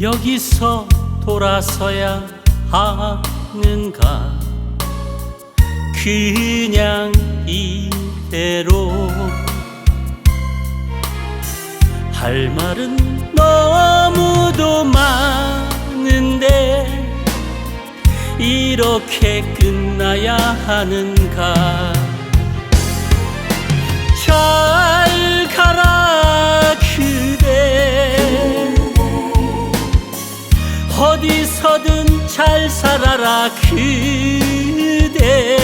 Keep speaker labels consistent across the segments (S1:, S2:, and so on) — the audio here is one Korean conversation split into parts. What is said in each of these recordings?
S1: 여기서 돌아서야 하는가? 그냥 이대로. 할 말은 너무도 많은데 이렇게 끝나야 하는가 어디서든 잘 살아라 그대.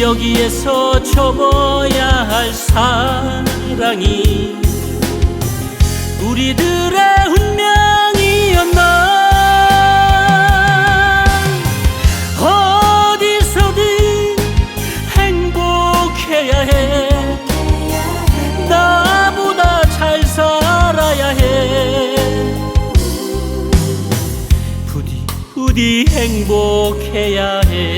S1: 여기에서 접어야 할 사랑이 우리들의 운명이었나? 어디서든 행복해야 해 부디 행복해야 해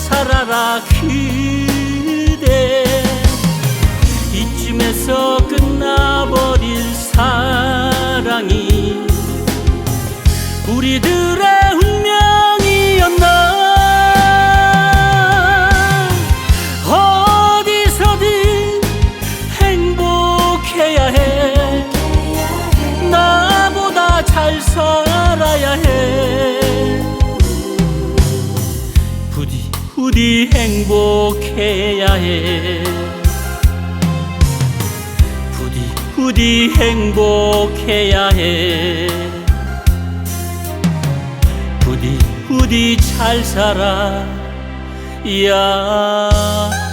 S1: 살아라 그대. 이쯤에서 끝 부디 행복해야 해. 부디 부디 행복해야 해. 부디 부디 잘 살아. 야